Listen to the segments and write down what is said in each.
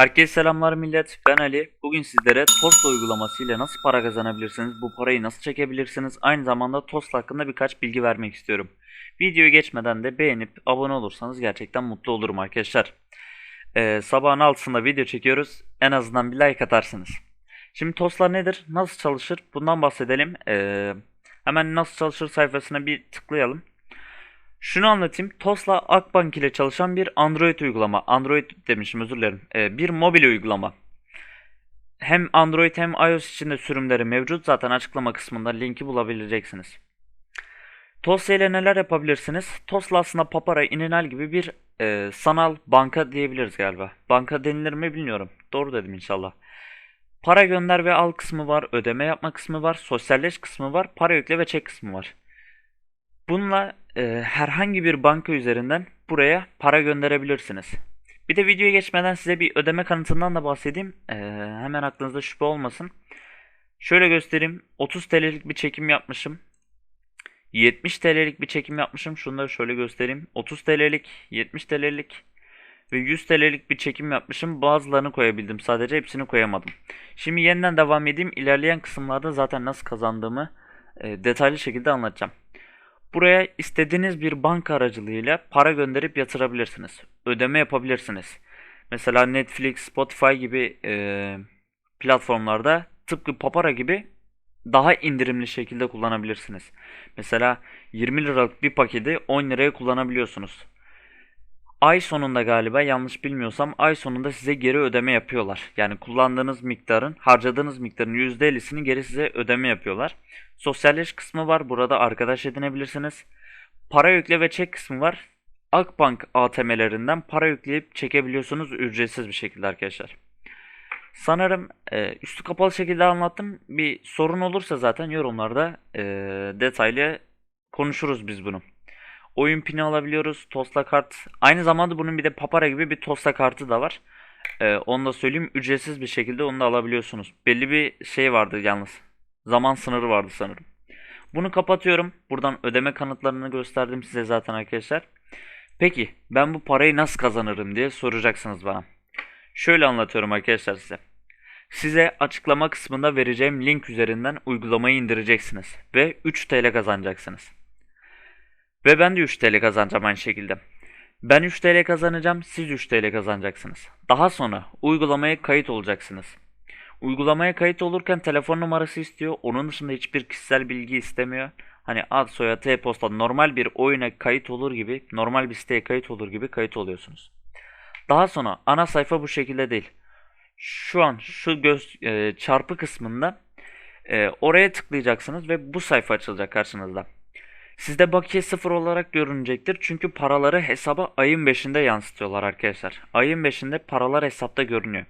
Herkese selamlar millet. Ben Ali. Bugün sizlere Tost uygulaması ile nasıl para kazanabilirsiniz, bu parayı nasıl çekebilirsiniz, aynı zamanda Tost hakkında birkaç bilgi vermek istiyorum. Videoyu geçmeden de beğenip abone olursanız gerçekten mutlu olurum arkadaşlar. Ee, sabahın altısında video çekiyoruz. En azından bir like atarsınız. Şimdi Tostlar nedir? Nasıl çalışır? Bundan bahsedelim. Ee, hemen nasıl çalışır sayfasına bir tıklayalım. Şunu anlatayım. Tosla Akbank ile çalışan bir Android uygulama. Android demişim özür dilerim. Ee, bir mobil uygulama. Hem Android hem iOS için de sürümleri mevcut. Zaten açıklama kısmında linki bulabileceksiniz. Tosla ile neler yapabilirsiniz? Tosla aslında Papara, Ininal gibi bir e, sanal banka diyebiliriz galiba. Banka denilir mi bilmiyorum. Doğru dedim inşallah. Para gönder ve al kısmı var. Ödeme yapma kısmı var. Sosyalleş kısmı var. Para yükle ve çek kısmı var. Bununla e, herhangi bir banka üzerinden buraya para gönderebilirsiniz. Bir de videoya geçmeden size bir ödeme kanıtından da bahsedeyim. E, hemen aklınızda şüphe olmasın. Şöyle göstereyim. 30 TL'lik bir çekim yapmışım. 70 TL'lik bir çekim yapmışım. Şunları şöyle göstereyim. 30 TL'lik, 70 TL'lik ve 100 TL'lik bir çekim yapmışım. Bazılarını koyabildim. Sadece hepsini koyamadım. Şimdi yeniden devam edeyim. İlerleyen kısımlarda zaten nasıl kazandığımı e, detaylı şekilde anlatacağım. Buraya istediğiniz bir banka aracılığıyla para gönderip yatırabilirsiniz. Ödeme yapabilirsiniz. Mesela Netflix, Spotify gibi e, platformlarda tıpkı Papara gibi daha indirimli şekilde kullanabilirsiniz. Mesela 20 liralık bir paketi 10 liraya kullanabiliyorsunuz. Ay sonunda galiba yanlış bilmiyorsam ay sonunda size geri ödeme yapıyorlar. Yani kullandığınız miktarın, harcadığınız miktarın %50'sini geri size ödeme yapıyorlar. Sosyalleş kısmı var. Burada arkadaş edinebilirsiniz. Para yükle ve çek kısmı var. Akbank ATM'lerinden para yükleyip çekebiliyorsunuz ücretsiz bir şekilde arkadaşlar. Sanırım e, üstü kapalı şekilde anlattım. Bir sorun olursa zaten yorumlarda e, detaylı konuşuruz biz bunu. Oyun pini alabiliyoruz. Tosla kart. Aynı zamanda bunun bir de Papara gibi bir Tosla kartı da var. E, onu da söyleyeyim. Ücretsiz bir şekilde onu da alabiliyorsunuz. Belli bir şey vardı yalnız. Zaman sınırı vardı sanırım. Bunu kapatıyorum. Buradan ödeme kanıtlarını gösterdim size zaten arkadaşlar. Peki ben bu parayı nasıl kazanırım diye soracaksınız bana. Şöyle anlatıyorum arkadaşlar size. Size açıklama kısmında vereceğim link üzerinden uygulamayı indireceksiniz ve 3 TL kazanacaksınız. Ve ben de 3 TL kazanacağım aynı şekilde. Ben 3 TL kazanacağım, siz 3 TL kazanacaksınız. Daha sonra uygulamaya kayıt olacaksınız. Uygulamaya kayıt olurken telefon numarası istiyor. Onun dışında hiçbir kişisel bilgi istemiyor. Hani ad, soyad, e-posta normal bir oyuna kayıt olur gibi, normal bir siteye kayıt olur gibi kayıt oluyorsunuz. Daha sonra ana sayfa bu şekilde değil. Şu an şu göz e, çarpı kısmında e, oraya tıklayacaksınız ve bu sayfa açılacak karşınızda. Sizde bakiye sıfır olarak görünecektir. Çünkü paraları hesaba ayın 5'inde yansıtıyorlar arkadaşlar. Ayın 5'inde paralar hesapta görünüyor.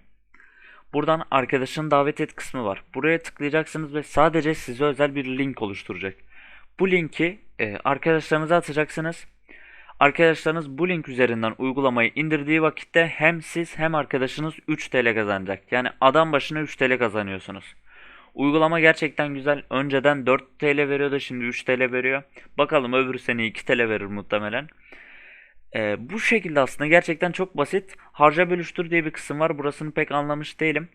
Buradan arkadaşın davet et kısmı var. Buraya tıklayacaksınız ve sadece size özel bir link oluşturacak. Bu linki e, arkadaşlarınıza atacaksınız. Arkadaşlarınız bu link üzerinden uygulamayı indirdiği vakitte hem siz hem arkadaşınız 3 TL kazanacak. Yani adam başına 3 TL kazanıyorsunuz. Uygulama gerçekten güzel. Önceden 4 TL veriyordu şimdi 3 TL veriyor. Bakalım öbür sene 2 TL verir muhtemelen. Ee, bu şekilde aslında gerçekten çok basit. Harca bölüştür diye bir kısım var. Burasını pek anlamış değilim.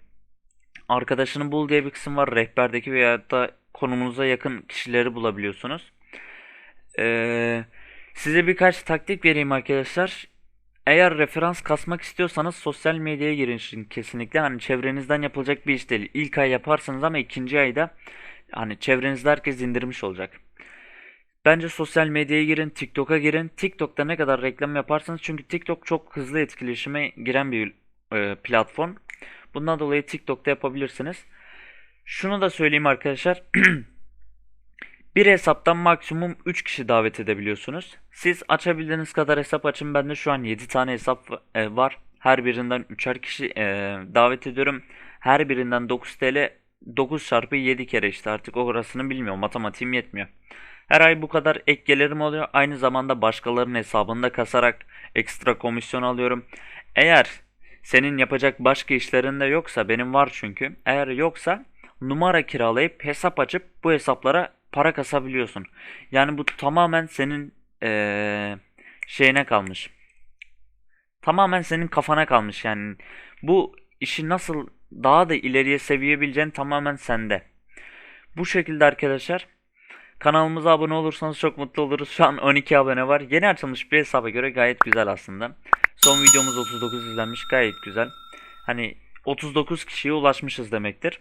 Arkadaşını bul diye bir kısım var. Rehberdeki veya da konumunuza yakın kişileri bulabiliyorsunuz. Ee, size birkaç taktik vereyim arkadaşlar. Eğer referans kasmak istiyorsanız sosyal medyaya girin şimdi kesinlikle. Hani çevrenizden yapılacak bir iş değil. İlk ay yaparsınız ama ikinci ayda hani çevrenizde herkes indirmiş olacak. Bence sosyal medyaya girin, TikTok'a girin. TikTok'ta ne kadar reklam yaparsanız çünkü TikTok çok hızlı etkileşime giren bir e, platform. Bundan dolayı TikTok'ta yapabilirsiniz. Şunu da söyleyeyim arkadaşlar. bir hesaptan maksimum 3 kişi davet edebiliyorsunuz. Siz açabildiğiniz kadar hesap açın. Bende şu an 7 tane hesap e, var. Her birinden 3'er kişi e, davet ediyorum. Her birinden 9 TL 9 çarpı 7 kere işte artık orasını bilmiyorum. Matematiğim yetmiyor. Her ay bu kadar ek gelirim oluyor. Aynı zamanda başkalarının hesabında kasarak ekstra komisyon alıyorum. Eğer senin yapacak başka işlerin de yoksa benim var çünkü. Eğer yoksa numara kiralayıp hesap açıp bu hesaplara para kasabiliyorsun. Yani bu tamamen senin ee, şeyine kalmış. Tamamen senin kafana kalmış yani. Bu işi nasıl daha da ileriye seviyebileceğin tamamen sende. Bu şekilde arkadaşlar kanalımıza abone olursanız çok mutlu oluruz. Şu an 12 abone var. Yeni açılmış bir hesaba göre gayet güzel aslında. Son videomuz 39 izlenmiş gayet güzel. Hani 39 kişiye ulaşmışız demektir.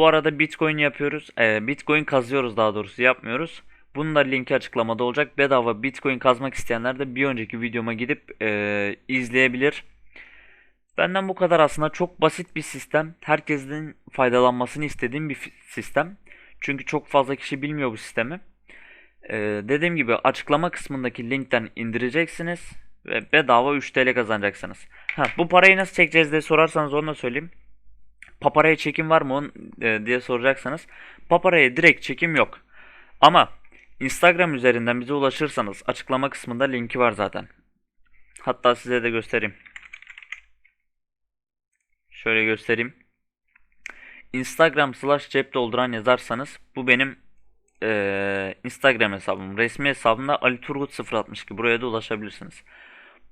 Bu arada Bitcoin yapıyoruz. Ee, Bitcoin kazıyoruz daha doğrusu yapmıyoruz. Bunun da linki açıklamada olacak. Bedava Bitcoin kazmak isteyenler de bir önceki videoma gidip e, izleyebilir. Benden bu kadar aslında çok basit bir sistem. Herkesin faydalanmasını istediğim bir sistem. Çünkü çok fazla kişi bilmiyor bu sistemi. Ee, dediğim gibi açıklama kısmındaki linkten indireceksiniz ve bedava 3 TL kazanacaksınız. Ha, bu parayı nasıl çekeceğiz diye sorarsanız onu da söyleyeyim. Paparaya çekim var mı on, e, diye soracaksanız. Paparaya direkt çekim yok. Ama Instagram üzerinden bize ulaşırsanız açıklama kısmında linki var zaten. Hatta size de göstereyim. Şöyle göstereyim. Instagram slash cep dolduran yazarsanız bu benim eee, Instagram hesabım. Resmi hesabımda Ali Turgut 062 buraya da ulaşabilirsiniz.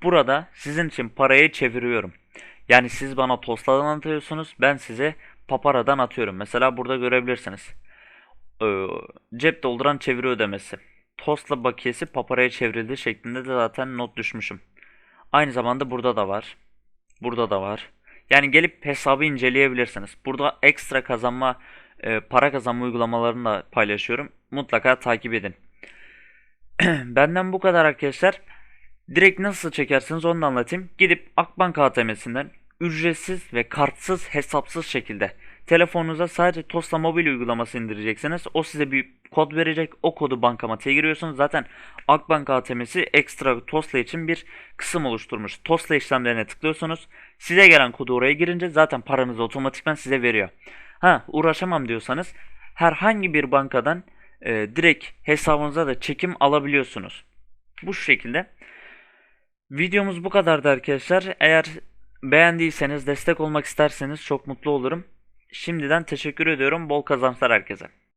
Burada sizin için parayı çeviriyorum. Yani siz bana Tosla'dan atıyorsunuz ben size Papara'dan atıyorum. Mesela burada görebilirsiniz. Ee, cep dolduran çeviri ödemesi. Tosla bakiyesi Papara'ya çevrildi şeklinde de zaten not düşmüşüm. Aynı zamanda burada da var. Burada da var. Yani gelip hesabı inceleyebilirsiniz. Burada ekstra kazanma, e, para kazanma uygulamalarını da paylaşıyorum. Mutlaka takip edin. Benden bu kadar arkadaşlar. Direkt nasıl çekersiniz onu da anlatayım. Gidip Akbank ATM'sinden ücretsiz ve kartsız hesapsız şekilde telefonunuza sadece Tosla mobil uygulaması indireceksiniz. O size bir kod verecek. O kodu bankamatiğe giriyorsunuz. Zaten Akbank ATM'si ekstra Tosla için bir kısım oluşturmuş. Tosla işlemlerine tıklıyorsunuz. Size gelen kodu oraya girince zaten paranızı otomatikman size veriyor. Ha uğraşamam diyorsanız herhangi bir bankadan e, direkt hesabınıza da çekim alabiliyorsunuz. Bu şekilde. Videomuz bu kadardı arkadaşlar. Eğer beğendiyseniz, destek olmak isterseniz çok mutlu olurum. Şimdiden teşekkür ediyorum. Bol kazançlar herkese.